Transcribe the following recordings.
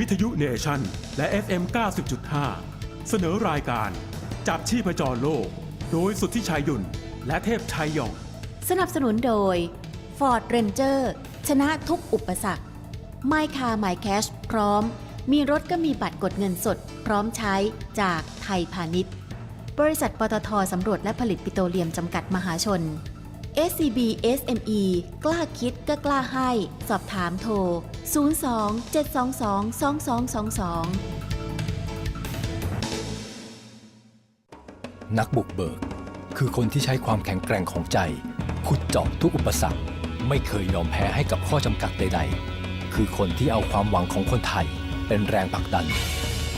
วิทยุเนชั่น และ FM 90.5 เสนอรายการ จับชีพจรโลก โดยสุทธิชัยหยุ่น และเทพชัยยอง สนับสนุนโดย Ford Ranger ชนะทุกอุปสรรค My Car My Cash พร้อม มีรถก็มีบัตรกดเงินสด พร้อมใช้จากไทยพาณิชย์ บริษัทปตทสำรวจและผลิตปิโตรเลียมจำกัดมหาชน SCB SME กล้าคิดก็กล้าให้ สอบถามโทร 02 722 2222 นักบุกเบิก คือคนที่ใช้ความแข็งแกร่งของใจ ขุดเจาะทุกอุปสรรค ไม่เคยยอมแพ้ให้กับข้อจำกัดใด ๆ คือคนที่เอาความหวังของคนไทย เป็นแรงผลักดัน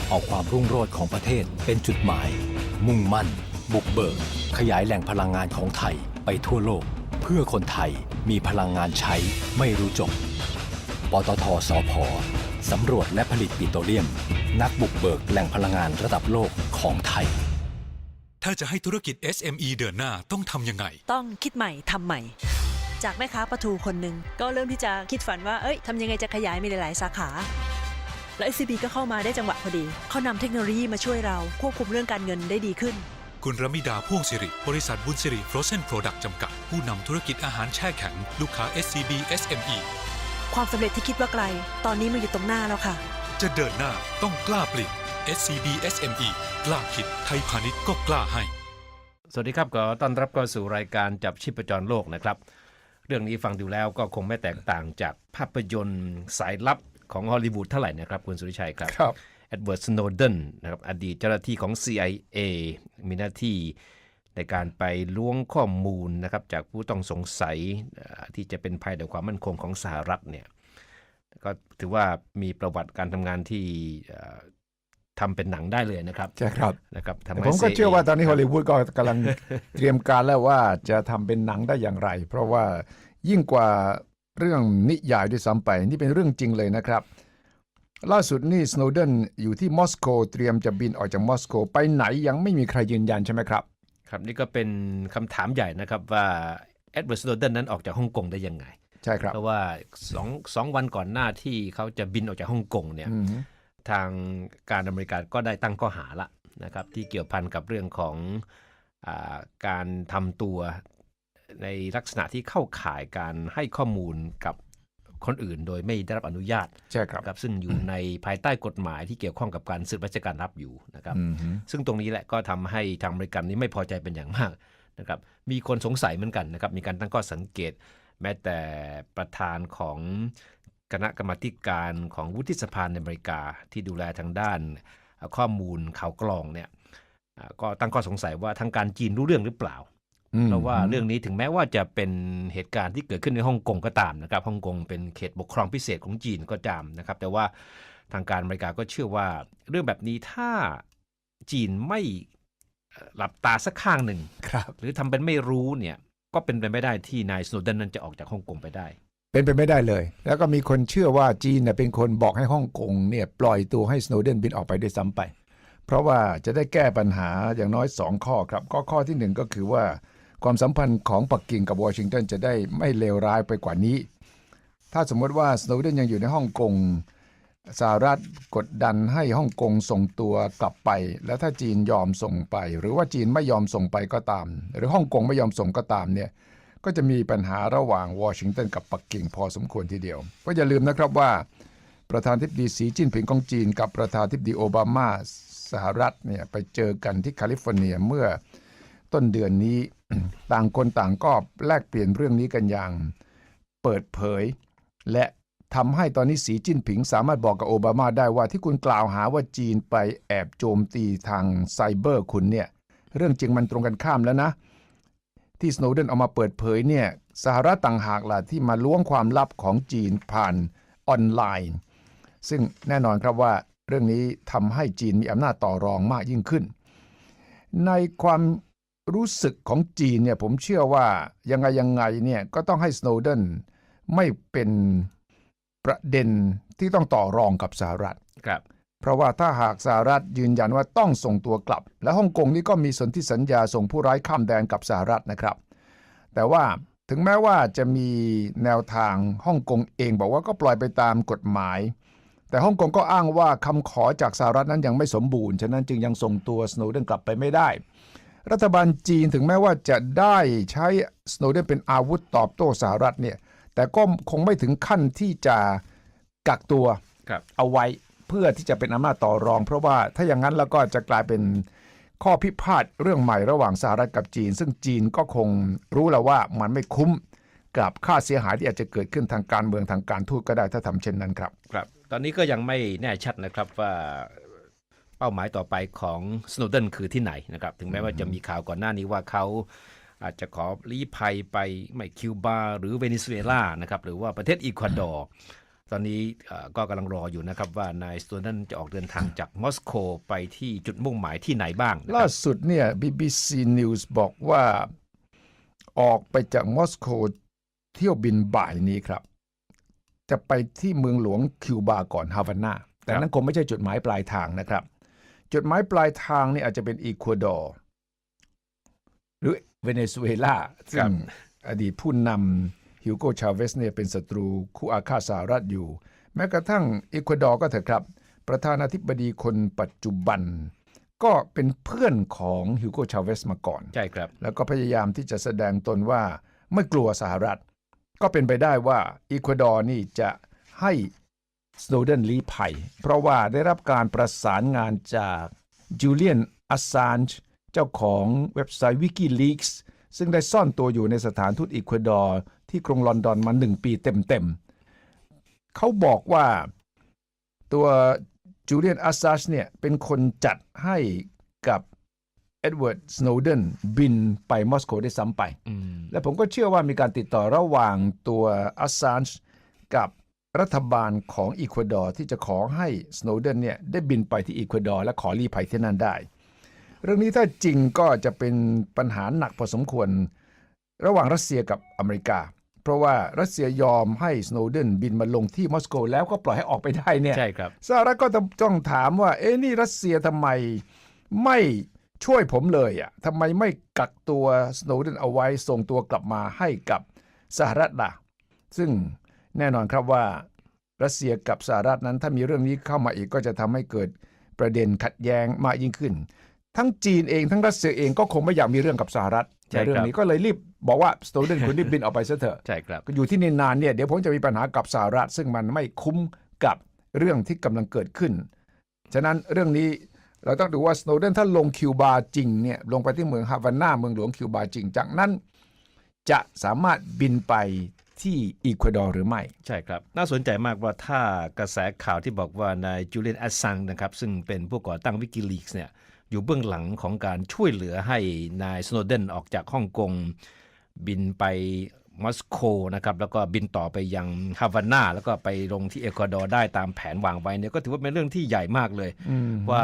เอาความรุ่งโรจน์ของประเทศเป็นจุดหมาย มุ่งมั่น บุกเบิก ขยายแหล่งพลังงานของไทย ไปทั่วโลก เพื่อคนไทยมีพลังงานใช้ไม่รู้จบ ปตทสพสำรวจและผลิตปิโตรเลียม นักบุกเบิกแหล่งพลังงานระดับโลกของไทย ถ้าจะให้ธุรกิจ SME เดินหน้าต้องทำยังไง ต้องคิดใหม่ทำใหม่ จากแม่ค้าปลาทูคนหนึ่งก็เริ่มที่จะคิดฝันว่าเอ้ยทำยังไงจะขยายมีหลายๆสาขาแล้ว SCB ก็เข้ามาได้จังหวะพอดี เขานำเทคโนโลยีมาช่วยเราควบคุมเรื่องการเงินได้ดีขึ้น คุณรมิดาพ่วงสิริ บริษัทบุญสิริ Frozen Product จำกัด ผู้นำธุรกิจอาหารแช่แข็ง ลูกค้า SCB SME ความสำเร็จที่คิดว่าไกล ตอนนี้มาอยู่ตรงหน้าแล้วค่ะ จะเดินหน้าต้องกล้าเปลี่ยน SCB SME กล้าคิดไทยพาณิชย์ก็กล้าให้ สวัสดีครับก็ต้อนรับเข้าสู่รายการจับชีพจรโลกนะครับ เรื่องนี้ฟังดูแล้วก็คงไม่แตกต่างจากภาพยนตร์สายลับของฮอลลีวูดเท่าไหร่นะครับคุณสุริชัยครับ ครับ เอ็ดเวิร์ดสโนเดนนะครับอดีตเจ้าหน้าที่ของ CIA มีหน้าที่ในการไปล้วงข้อมูลนะครับจากผู้ต้องสงสัยเอ่อที่จะเป็นภัยต่อความมั่นคงของสหรัฐเนี่ยก็ถือว่ามีประวัติการทำงานที่เอ่อทำเป็นหนังได้เลยนะครับใช่ครับนะครับทำแต่ให้ผมก็ CIA เชื่อว่าตอนนี้คฮรัอบลลีวูดก็กำลังเตรียมการแล้วว่าจะทำเป็นหนังได้อย่างไร เพราะว่ายิ่งกว่าเรื่องนิยายด้วยซ้ำไป นี่เป็นเรื่องจริงเลยนะครับ ล่าสุดนี่สโนเดนอยู่ที่มอสโกเตรียมจะบินออกจากมอสโกไปไหนยังไม่มีใครยืนยันใช่ไหมครับ ครับนี่ก็เป็นคำถามใหญ่นะครับว่าเอ็ดเวิร์ดสโนเดนนั้นออกจากฮ่องกงได้ยังไง ใช่ครับ เพราะว่าสองสองวันก่อนหน้าที่เขาจะบินออกจากฮ่องกงเนี่ยอืมทางการอเมริกาก็ได้ตั้งข้อหาละนะครับที่เกี่ยวพันกับเรื่องของอาการทำตัวในลักษณะที่เข้าข่ายการให้ข้อมูลกับ คนอื่นโดยไม่ได้รับอนุญาตใช่ครับนะครับซึ่งอยู่ในภายใต้กฎหมายที่เกี่ยวข้องกับการสืบราชการรับอยู่นะครับอืมซึ่งตรงนี้แหละก็ทำให้ทางอเมริกันนี้ไม่พอใจเป็นอย่างมากนะครับมีคนสงสัยเหมือนกันนะครับ มีการตั้งข้อสังเกต แม้แต่ประธานของคณะกรรมาธิการของวุฒิสภาในอเมริกาที่ดูแลทางด้านเอ่อข้อมูลข่าวกรองเนี่ยอ่าก็ตั้งข้อสงสัยว่าทางการจีนรู้เรื่องหรือเปล่าอืม เพราะว่าเรื่องนี้ถึงแม้ว่าจะเป็นเหตุการณ์ที่เกิดขึ้นในฮ่องกงก็ตามนะครับฮ่องกงเป็นเขตปกครองพิเศษของจีนก็ตามนะครับ แต่ว่าทางการอเมริกาก็เชื่อว่า เรื่องแบบนี้ถ้าจีนไม่เอ่อหลับตาสักข้างหนึ่งครับหรือทำเป็นไม่รู้เนี่ยก็เป็นไปไม่ได้ที่นายสโนเดนนั้นจะออกจากฮ่องกงไปได้ เป็นไปไม่ได้เลย แล้วก็มีคนเชื่อว่าจีนเน่ยเป็นคนบอกให้ฮ่องกงเนี่ยปล่อยตัวให้สโนเดนบินออกไปด้วยซ้ำไป เพราะว่าจะได้แก้ปัญหาอย่างน้อย 2 ข้อครับก็ข้อที่ 1 ก็คือว่า ความสัมพันธ์ของปักกิ่งกับวอชิงตันจะได้ไม่เลวร้ายไปกว่านี้ ถ้าสมมติว่าสโนเดนยังอยู่ในฮ่องกงสหรัฐกดดันให้ฮ่องกงส่งตัวกลับไป แล้วถ้าจีนยอมส่งไป หรือว่าจีนไม่ยอมส่งไปก็ตาม หรือฮ่องกงไม่ยอมส่งก็ตามเนี่ยก็จะมีปัญหาระหว่างวอชิงตันกับปักกิ่งพอสมควรทีเดียวก็อย่าลืมนะครับว่า ประธานทิบดีสีจิ้นผิงของจีน กับประธานทิบดีโอบามาสหรัฐเนี่ยไปเจอกันที่แคลิฟอร์เนียเมื่อต้นเดือนนี้ ต่างคนต่างก็แลกเปลี่ยนเรื่องนี้กันอย่าง เปิดเผย และทำให้ตอนนี้สีจิ้นผิงสามารถบอกกับโอบามาได้ว่าที่คุณกล่าวหาว่าจีนไปแอบโจมตีทางไซเบอร์คุณเนี่ย เรื่องจริงมันตรงกันข้ามแล้วนะ ที่สโนเดนเอามาเปิดเผยเนี่ยสหรัฐต่างหากล่ะที่มาล้วงความลับของจีนผ่านออนไลน์ ซึ่งแน่นอนครับว่าเรื่องนี้ทำให้จีนมีอำนาจต่อรองมากยิ่งขึ้น ในความ รู้สึกของจีนเนี่ยผมเชื่อว่ายังไงยังไงเนี่ยก็ต้องให้สโนเดนไม่เป็นประเด็นที่ต้องต่อรองกับสหรัฐครับเพราะว่าถ้าหากสหรัฐยืนยันว่าต้องส่งตัวกลับ และฮ่องกงนี่ก็มีสนธิสัญญาส่งผู้ร้ายข้ามแดนกับสหรัฐนะครับ แต่ว่าถึงแม้ว่าจะมีแนวทางฮ่องกงเองบอกว่าก็ปล่อยไปตามกฎหมาย แต่ฮ่องกงก็อ้างว่าคำขอจากสหรัฐนั้นยังไม่สมบูรณ์ ฉะนั้นจึงยังส่งตัวสโนเดนกลับไปไม่ได้ รัฐบาลจีนถึงแม้ว่าจะได้ใช้สโนเดนเป็นอาวุธตอบโต้สหรัฐเนี่ย แต่ก็คงไม่ถึงขั้นที่จะกักตัวครับเอาไว้เพื่อที่จะเป็นอำนาจต่อรอง เพราะว่าถ้าอย่างนั้นแล้วก็จะกลายเป็นข้อพิพาทเรื่องใหม่ระหว่างสหรัฐกับจีน ซึ่งจีนก็คงรู้แล้วว่ามันไม่คุ้มกับค่าเสียหายที่อาจจะเกิดขึ้นทางการเมืองทางการทูตก็ได้ถ้าทำเช่นนั้นครับ ครับ ตอนนี้ก็ยังไม่แน่ชัดนะครับว่า เป้าหมายต่อไปของสโนเดนคือที่ไหนนะครับ ถึงแม้ว่าจะมีข่าวก่อนหน้านี้ว่าเขาอาจจะขอลี้ภัยไปไม่คิวบาหรือเวเนซุเอลานะครับหรือว่าประเทศอีควาดอร์ตอนนี้เอ่อก็กำลังรออยู่นะครับว่านายสโนเดนจะออกเดินทางจากมอสโกไปที่จุดมุ่งหมายที่ไหนบ้างนะคล่ารับสุดเนี่ย BBC News บอกว่าออกไปจากมอสโกเที่ยวบินบ่ายนี้ครับ จะไปที่เมืองหลวงคิวบาก่อนฮาวานาแต่นั้นคงไม่ใช่จุดหมายปลายทางนะครับ จุดหมายปลายทางนี่อาจจะเป็นอีกัวดอร์หรือเวเนซุเอลาซึ่งอดีตผู้นำฮิวโกชาเวสเนี่ยเป็นศัตรูคู่อาฆาตสหรัฐอยู่ แม้กระทั่งอีกัวดอร์ก็เถอะครับ ประธานาธิบดีคนปัจจุบัน ก็เป็นเพื่อนของฮิวโกชาเวสมาก่อน ใช่ครับ แล้วก็พยายามที่จะแสดงตนว่าไม่กลัวสหรัฐ ก็เป็นไปได้ว่าอีควาดอร์นี่จะให้ สโนเดนลี้ภัย เพราะว่าได้รับการประสานงานจากจูเลียนอัสซานจ์เจ้าของเว็บไซต์ Wikileaks ซึ่งได้ซ่อนตัวอยู่ในสถานทูตอีควาดอร์ที่กรุงลอนดอนมาหนึ่งปีเต็มๆ เขาบอกว่าตัวจูเลียนอัสซานจ์เนี่ยเป็นคนจัดให้กับเอ็ดเวิร์ดสโนเดนบินไปมอสโกได้วยซ้ำไปอืมและผมก็เชื่อว่ามีการติดต่อระหว่างตัวอัสซานจ์กับ รัฐบาลของอีควาดอร์ที่จะขอให้สโนเดนเนี่ยได้บินไปที่อีควาดอร์และขอรีภัยที่นั่นได้ เรื่องนี้ถ้าจริงก็จะเป็นปัญหาหนักพอสมควร ระหว่างรัสเซียกับอเมริกา เพราะว่ารัสเซียยอมให้สโนเดนบินมาลงที่มอสโก แล้วก็ปล่อยให้ออกไปได้เนี่ยใช่ครับสหรัฐก็ต้องต้องถามว่าเอ๊ะนี่รัสเซียทำไมไม่ช่วยผมเลยอะทำไมไม่กักตัวสโนเดนเอาไว้ส่งตัวกลับมาให้กับสหรัฐล่ะซึ่ง แน่นอนครับว่ารัสเซียกับสหรัฐนั้น ถ้ามีเรื่องนี้เข้ามาอีกก็จะทำให้เกิดประเด็นขัดแย้งมากยิ่งขึ้น ทั้งจีนเองทั้งรัสเซียเองก็คงไม่อยากมีเรื่องกับสหรัฐใช่ในเรื่อครังบนี้ก็เลยรีบบอกว่าสโนเดนคุณรีบบินออกไปซะเถอะใช่ครับก็อยู่ที่นี่นานเนี่ยเดี๋ยวผมจะมีปัญหากับสหรัฐซึ่งมันไม่คุ้มกับเรื่องที่กำลังเกิดขึ้น ฉะนั้นเรื่องนี้เราต้องดูว่าสโนเดนถ้าลงคิวบาจริงเนี่ยลงไปที่เมืองฮาวานาเมืองหลวงคิวบาจริง จากนั้น จะสามารถบินไป ที่อีควาดอร์หรือไม่ ใช่ครับ น่าสนใจมากว่าถ้ากระแสข่าวที่บอกว่านายจูเลียนแอสซังนะครับซึ่งเป็นผู้ก่อตั้งวิกิลีกส์เนี่ยอยู่เบื้องหลังของการช่วยเหลือให้นายสโนเดนออกจากฮ่องกง บินไปมอสโกนะครับแล้วก็บินต่อไปยังฮาวานาแล้วก็ไปลงที่เอกวาดอร์ได้ตามแผนวางไว้เนี่ยก็ถือว่าเป็นเรื่องที่ใหญ่มากเลย ว่า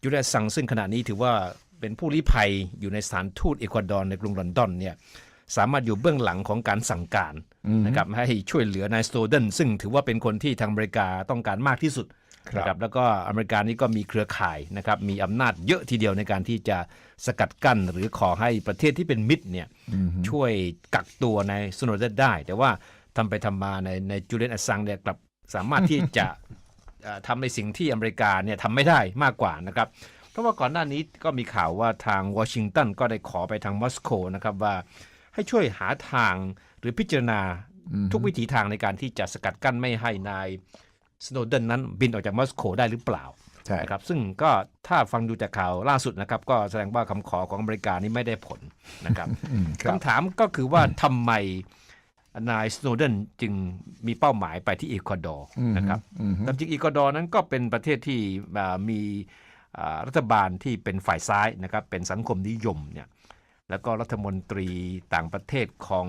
จูเลียนแอสซังซึ่งขณะนี้ถือว่าเป็นผู้ลี้ภัยอยู่ในสถานทูตเอกวาดอร์ในกรุงลอนดอนเนี่ย สามารถอยู่เบื้องหลังของการสั่งการนะครับให้ช่วยเหลือนายสโตเดนซึ่งถือว่าเป็นคนที่ทางอเมริกาต้องการมากที่สุดครับนะครับแล้วก็อเมริกานี่ก็มีเครือข่ายนะครับมีอำนาจเยอะทีเดียวในการที่จะสกัดกั้นหรือขอให้ประเทศที่เป็นมิตรเนี่ยช่วยกักตัวในสโนเดนได้ แต่ว่าทำไปทำมาในในจูเลียนอสซังเนี่ยกลับสามารถที่จะเอ่อทำในสิ่งที่อเมริกาเนี่ยทำไม่ได้มากกว่านะครับเพราะว่าก่อนหน้านี้ก็มีข่าวว่าทางวอชิงตันก็ได้ขอไปทางมอสโกนะครับว่า ให้ช่วยหาทางหรือพิจารณาทุกวิถีทางในการที่จะสกัดกั้นไม่ให้นายสโนเดนนั้นบินออกจากมอสโกได้หรือเปล่าใช่นะครับซึ่งก็ถ้าฟังดูจากข่าวล่าสุดนะครับ ก็แสดงว่าคำขอของอเมริกานี้ไม่ได้ผลนะครับอืมครับคำถามก็คือว่าทำไมนายสโนเดนจึงมีเป้าหมายไปที่เอกวาดอร์นะครับอืมตามจริงอีกวาดอร์นั้นก็เป็นประเทศที่อ่ามีอ่ารัฐบาลที่เป็นฝ่ายซ้ายนะครับเป็นสังคมนิยมเนี่ย แล้วก็รัฐมนตรีต่างประเทศของ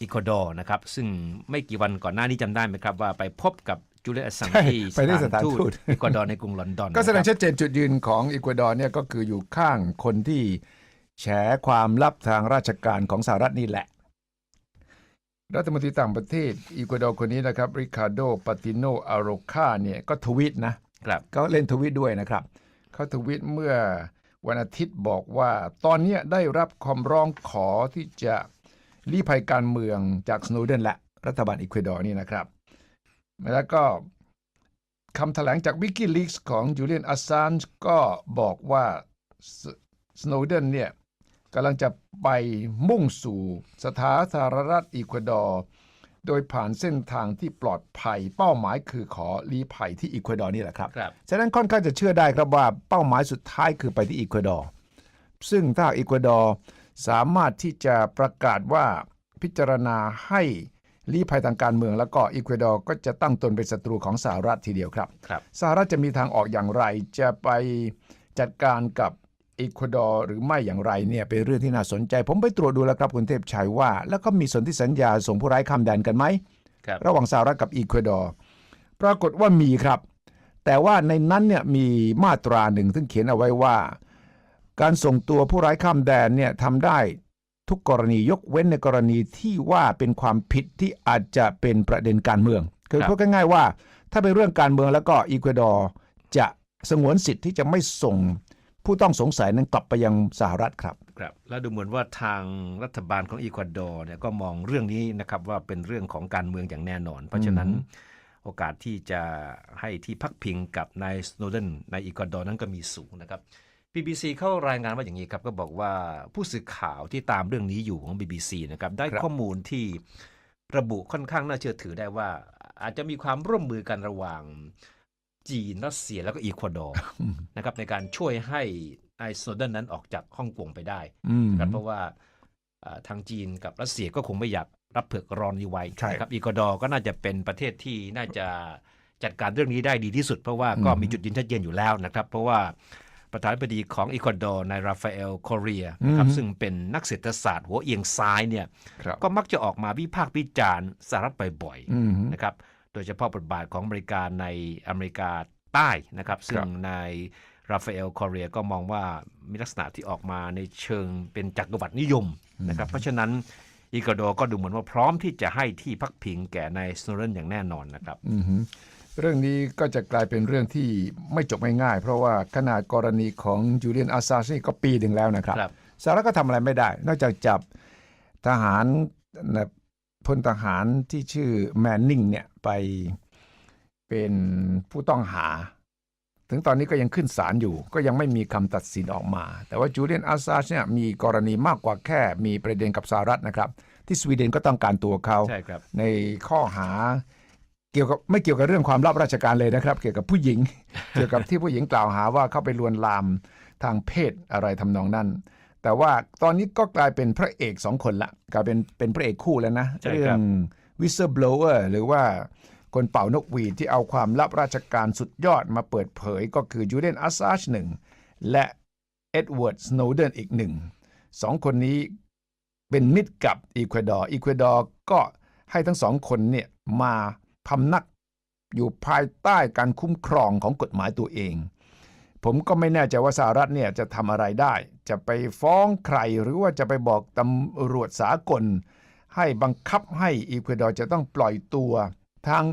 อีกวาดอร์นะครับ ซึ่งไม่กี่วันก่อนหน้านี้จำได้ไหมครับ ว่าไปพบกับจูเลียสซังใช่ที่ไปที่สถานทูตอีกวาดอร์ในกรุงลอนดอน ก็แสดงนะครับชัดเจนจุดยืนของอีกัวดอร์เนี่ยก็คืออยู่ข้างคนที่แฉความลับทางราชการของสหรัฐนี่แหละ รัฐมนตรีต่างประเทศอีกัวดอร์คนนี้นะครับริคาโดปาติโนอาโรคาเนี่ยก็ทวิตนะครับเขาเล่นทวิตด้วยนะครับเขาทวิตเมื่อ วันอาทิตย์บอกว่าตอนนี้ได้รับความร้องขอที่จะลี้ภัยการเมืองจากสโนเดนและรัฐบาลอีควาดอร์นี่นะครับ แล้วก็คำแถลงจากวิก i ี e ลีกส์ของจูเลียนอัสซานก็บอกว่าสโนเดนเนี่ยกำลังจะไปมุ่งสู่สถาธารณรัฐอีควาดอร์ โดยผ่านเส้นทางที่ปลอดภัย เป้าหมายคือขอลี้ภัยที่อีควาดอร์นี่แหละครับครับ ฉะนั้นค่อนข้างจะเชื่อได้ครับว่าเป้าหมายสุดท้ายคือไปที่อีควาดอร์ ซึ่งถ้าอีควาดอร์สามารถที่จะประกาศว่าพิจารณาให้ลี้ภัยทางการเมืองแล้วก็อีควาดอร์ก็จะตั้งตนเป็นศัตรูของสหรัฐทีเดียวครับครับสหรัฐจะมีทางออกอย่างไรจะไปจัดการกับ อีควาดอร์หรือไม่อย่างไรเนี่ยเป็นเรื่องที่น่าสนใจ ผมไปตรวจดูแล้วครับคุณเทพชัยว่า แล้วก็มีสนธิสัญญาส่งผู้ร้ายข้ามแดนกันไหมครับระหว่างสหรัฐกับอีควาดอร์ปรากฏว่ามีครับ แต่ว่าในนั้นเนี่ยมีมาตราหนึ่งซึ่งเขียนเอาไว้ว่า การส่งตัวผู้ร้ายข้ามแดนเนี่ยทำได้ทุกกรณียกเว้นในกรณีที่ว่าเป็นความผิดที่อาจจะเป็นประเด็นการเมือง คือครับพูดง่ายๆว่า ถ้าเป็นเรื่องการเมืองแล้วก็อีควาดอร์จะสงวนสิทธิ์ที่จะไม่ส่ง ผู้ต้องสงสัยนั้นกลับไปยังสหรัฐครับครับแล้วดูเหมือนว่าทางรัฐบาลของอีควาดอร์เนี่ยก็มองเรื่องนี้นะครับว่าเป็นเรื่องของการเมืองอย่างแน่นอน เพราะฉะนั้นโอกาสที่จะให้ที่พักพิงกับนายสโนเดนในอีควาดอร์นั้นก็มีสูงนะครับ BBC เข้ารายงานว่าอย่างนี้ครับ ก็บอกว่าผู้สื่อข่าวที่ตามเรื่องนี้อยู่ของ BBC นะครับได้ครับข้อมูลที่ระบุค่อนข้างน่าเชื่อถือได้ว่า อาจจะมีความร่วมมือกันระหว่าง จีนรัสเซียแล้วก็อีควาดอร์นะครับในการช่วยให้นายสโนเดนนั้นออกจากฮ่องกงไปได้อืมนะครับเพราะว่าอ่าทางจีนกับรัสเซียก็คงไม่อยากรับเผือกร้อนนี้ไว้ใช่นะครับอีกวาดอร์ก็น่าจะเป็นประเทศที่น่าจะจัดการเรื่องนี้ได้ดีที่สุด เพราะว่าก็อืมมีจุดยืนชัดเจนอยู่แล้วนะครับ เพราะว่าประธานาธิบดีของอีกวาดอร์นายราฟาเอลโคเรียนะครับซึ่งเป็นนักเศรษฐศาสตร์หัวเอียงซ้ายเนี่ยครับก็มักจะออกมาวิพากษ์วิจารณ์สหรัฐบ่อยๆอืมนะครับ โดยเฉพาะบทบาทของอเมริกาในอเมริกาใต้นะครับ ซึ่คงรับนายราฟาเอลคอเรียก็มองว่ามีลักษณะที่ออกมาในเชิงเป็นจักรวรรดินิยมนะครับ เพราะฉะนั้นอีกวาดอร์ก็ดูเหมือนว่าพร้อมที่จะให้ที่พักพิงแก่นายสโนเดนอย่างแน่นอนนะครับอือฮึเรื่องนี้ก็จะกลายเป็นเรื่องที่ไม่จบง่ายๆเพราะว่าขนาดกรณีของจูเลียนอาซานี่ก็ปีหนึ่งแล้วนะครับครับสหรัฐก็ทำอะไรไม่ได้ นอกจากจับทหารนะ พลทหารที่ชื่อแมนนิงเนี่ยไปเป็นผู้ต้องหา ถึงตอนนี้ก็ยังขึ้นศาลอยู่ ก็ยังไม่มีคำตัดสินออกมา แต่ว่าจูเลียนอาซาเนี่ยมีกรณีมากกว่าแค่มีประเด็นกับสหรัฐนะครับ ที่สวีเดนก็ต้องการตัวเขาใช่ครับในข้อหาเกี่ยวกับไม่เกี่ยวกับเรื่องความลับราชการเลยนะครับ เกี่ยวกับผู้หญิง เกี่ยวกับที่ผู้หญิงกล่าวหาว่าเข้าไปลวนลามทางเพศอะไรทำนองนั้น แต่ว่าตอนนี้ก็กลายเป็นพระเอกสองคนละกลายเป็นเป็นพระเอกคู่แล้วนะใช่เรื่ครับ whistleblower หรือว่าคนเป่านกหวีดที่เอาความลับราชการสุดยอดมาเปิดเผยก็คือจูเลียนอัสซาชหนึ่งและเอ็ดเวิร์ดสโนเดนอีกหนึ่งสองคนนี้เป็นมิตรกับอีควาดอร์อีควาดอร์ก็ให้ทั้งสองคนเนี่ยมาพำนักอยู่ภายใต้การคุ้มครองของกฎหมายตัวเอง ผมก็ไม่แน่ใจว่าสหรัฐเนี่ยจะทำอะไรได้ จะไปฟ้องใครหรือว่าจะไปบอกตำรวจสากล ให้บังคับให้อีควาดอร์จะต้องปล่อยตัวทั้ง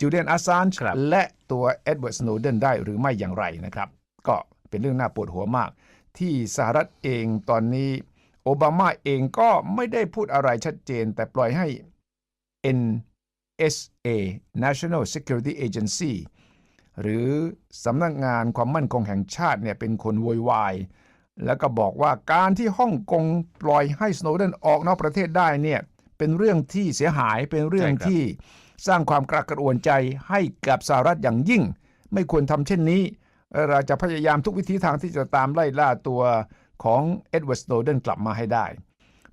จูเลียนอาซานครับและตัวเอ็ดเวิร์ดสโนเดนได้หรือไม่อย่างไรนะครับ ก็เป็นเรื่องน่าปวดหัวมาก ที่สหรัฐเองตอนนี้โอบามาเองก็ไม่ได้พูดอะไรชัดเจน แต่ปล่อยให้ NSA National Security Agency หรือสำนักงานความมั่นคงแห่งชาติเนี่ยเป็นคนโวยวายแล้วก็บอกว่าการที่ฮ่องกงปล่อยให้สโนเดนออกนอกประเทศได้เนี่ยเป็นเรื่องที่เสียหายเป็นเรื่องใช่ครับที่สร้างความกระกระอ่วนใจให้กับสหรัฐอย่างยิ่ง ไม่ควรทำเช่นนี้ เราจะพยายามทุกวิธีทางที่จะตามไล่ล่าตัวของเอ็ดเวิร์ดสโนเดนกลับมาให้ได้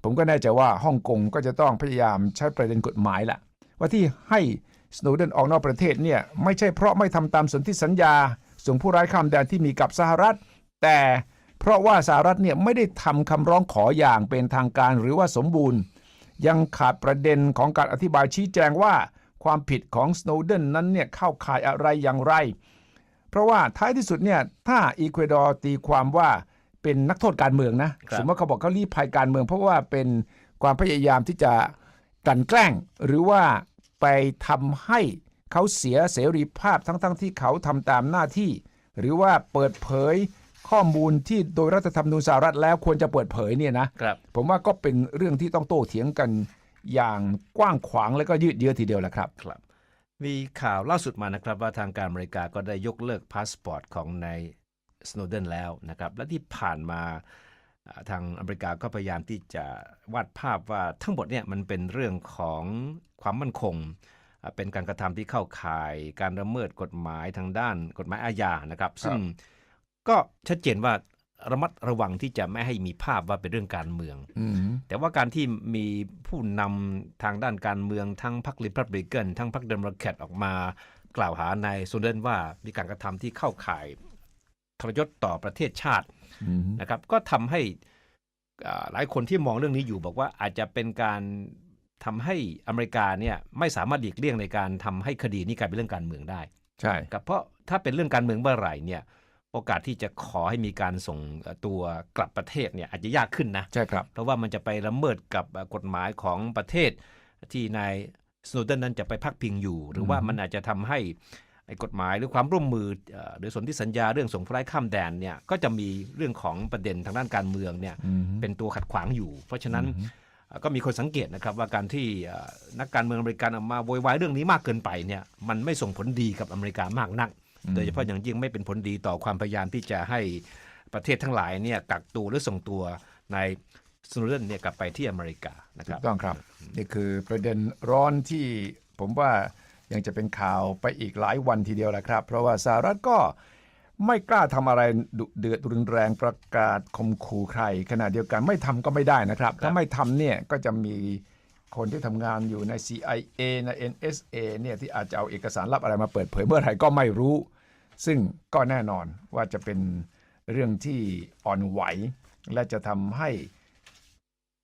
ผมก็แน่ใจว่าฮ่องกงก็จะต้องพยายามใช้ประเด็นกฎหมายละว่าที่ให้ สโนเดนออกนอกประเทศเนี่ยไม่ใช่เพราะไม่ทำตามสนธิสัญญา ส่งผู้ร้ายข้ามแดนที่มีกับสหรัฐ แต่เพราะว่าสหรัฐเนี่ยไม่ได้ทำคำร้องขออย่างเป็นทางการหรือว่าสมบูรณ์ ยังขาดประเด็นของการอธิบายชี้แจงว่าความผิดของสโนเดนนั้นเนี่ยเข้าข่ายอะไรอย่างไร เพราะว่าท้ายที่สุดเนี่ยถ้าอีควาดอร์ตีความว่าเป็นนักโทษการเมืองนะครับสมมติเขาบอกเขารีภัยการเมือง เพราะว่าเป็นความพยายามที่จะกลั่นแกล้งหรือว่า ไปทำให้เขาเสียเสรีภาพทั้งๆทที่เขาทำตามหน้าที่ หรือว่าเปิดเผยข้อมูลที่โดยรัฐธรรมนูญสหรัฐแล้วควรจะเปิดเผยเนี่ยนะครับผมว่าก็เป็นเรื่องที่ต้องโต้เถียงกันอย่างกว้างขวางและก็ยืดเยื้อทีเดียวแหละครับครับ มีข่าวล่าสุดมานะครับว่าทางการอเมริกาก็ได้ยกเลิกพาสปอร์ตของนายสโนเดนแล้วนะครับ และที่ผ่านมาอ่า ทางอเมริกาก็พยายามที่จะวาดภาพว่าทั้งหมดเนี่ยมันเป็นเรื่องของความมั่นคงอ่าเป็นการกระทำที่เข้าข่ายการละเมิดกฎหมายทางด้านกฎหมายอาญานะครับ ซึ่งก็ชัดเจนว่าระมัดระวังที่จะไม่ให้มีภาพว่าเป็นเรื่องการเมืองอืมแต่ว่าการที่มีผู้นำทางด้านการเมืองทั้งพรรคริพับลิกันทั้งพรรคเดโมแครตออกมากล่าวหานายโซเดนว่ามีการกระทำที่เข้าข่ายทรยศต่อประเทศชาติอืม นะครับก็ทำให้อ่าหลายคนที่มองเรื่องนี้อยู่บอกว่าอาจจะเป็นการทำให้อเมริกาเนี่ยไม่สามารถหลีกเลี่ยงในการทำให้คดีนี้กลายเป็นเรื่องการเมืองได้ใช่ครับเพราะถ้าเป็นเรื่องการเมืองเมื่อไหร่เนี่ยโอกาสที่จะขอให้มีการส่งเอ่อตัวกลับประเทศเนี่ยอาจจะยากขึ้นนะใช่ครับเพราะว่ามันจะไปละเมิดกับเอ่อกฎหมายของประเทศที่นายสโนเดนนั้นจะไปพักพิงอยู่ หรือว่าอืมมันอาจจะทำให้ ไอ้กฎหมายหรือความร่วมมือเอ่อหรือสนธิสัญญาเรื่องส่งผู้ร้ายข้ามแดนเนี่ยก็จะมีเรื่องของประเด็นทางด้านการเมืองเนี่ยอืมเป็นตัวขัดขวางอยู่ เพราะฉะนั้นอืมเอ่อก็มีคนสังเกตนะครับว่าการที่เอ่อนักการเมืองอเมริกันออกมาโวยวายเรื่องนี้มากเกินไปเนี่ยมันไม่ส่งผลดีกับอเมริกามากนัก โดยเฉพาะอย่างยิ่งไม่เป็นผลดีต่อความพยายามที่จะให้ประเทศทั้งหลายเนี่ยกักตัวหรือส่งตัวในสโนเดนเนี่ยกลับไปที่อเมริกานะคถูรับกต้องครับนี่คือประเด็นร้อนที่ผมว่า ยังจะเป็นข่าวไปอีกหลายวันทีเดียวแหละครับ เพราะว่าสหรัฐก็ไม่กล้าทำอะไรดุเดือดรุนแรงประกาศข่มขู่ใครขณะเดียวกันไม่ทำก็ไม่ได้นะครับ ถ้าไม่ทำเนี่ยก็จะมีคนที่ทำงานอยู่ใน CIA ใน NSA เนี่ยที่อาจจะเอาเอกสารลับอะไรมาเปิดเผยเมื่อไหร่ก็ไม่รู้ ซึ่งก็แน่นอนว่าจะเป็นเรื่องที่อ่อนไหว และจะทำให้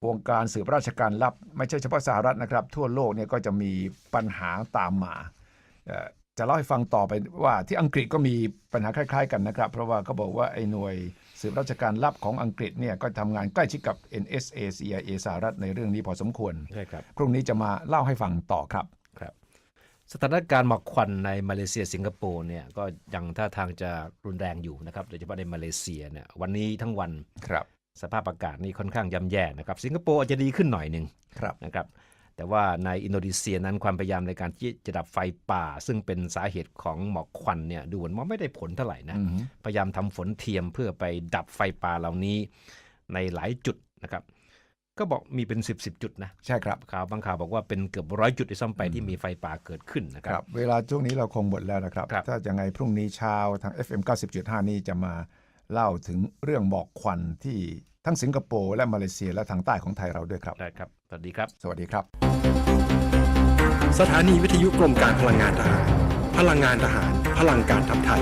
วงการสืบราชการลับ ไม่ใช่เฉพาะสหรัฐนะครับ ทั่วโลกเนี่ยก็จะมีปัญหาตามมาเอ่อจะเล่าให้ฟังต่อไปว่าที่อังกฤษก็มีปัญหาคล้าย ๆ กันนะครับ เพราะว่าเขาบอกว่าไอ้หน่วยสืบราชการลับของอังกฤษเนี่ยก็ทำงานใกล้ชิดกับ NSA CIA สหรัฐในเรื่องนี้พอสมควรใช่ครับพรุ่งนี้จะมาเล่าให้ฟังต่อครับครับ สถานการณ์หมอกควันในมาเลเซียสิงคโปร์เนี่ยก็ยังท่าทางจะรุนแรงอยู่นะครับโดยเฉพาะในมาเลเซียเนี่ยวันนี้ทั้งวันครับ สภาพอากาศนี่ค่อนข้างย่ำแย่นะครับ สิงคโปร์อาจจะดีขึ้นหน่อยหนึ่งครับนะครับแต่ว่าในอินโดนีเซียนั้นความพยายามในการที่จะดับไฟป่า ซึ่งเป็นสาเหตุของหมอกควันเนี่ยดูเหมือนว่าไม่ได้ผลเท่าไหร่นะอือฮึพยายามทำฝนเทียมเพื่อไปดับไฟป่าเหล่านี้ในหลายจุดนะครับ ก็บอกมีเป็น 10บสจุดนะ ใช่ครับข่าวบางข่าวบอกว่าเป็นเกือบร้อยจุดที่ซ้ำไปที่มีไฟป่าเกิดขึ้นนะคครัรับบเวลาช่วงนี้เราคงหมดแล้วนะครับครับถ้าจะไงพรุ่งนี้เช้าทาง FM 90.5 นี้จะมา เล่าถึงเรื่องหมอกควันที่ทั้งสิงคโปร์และมาเลเซียและทางใต้ของไทยเราด้วยครับ ได้ครับ สวัสดีครับ สวัสดีครับ สถานีวิทยุกรมการพลังงานทหาร พลังงานทหาร พลังการทำไทย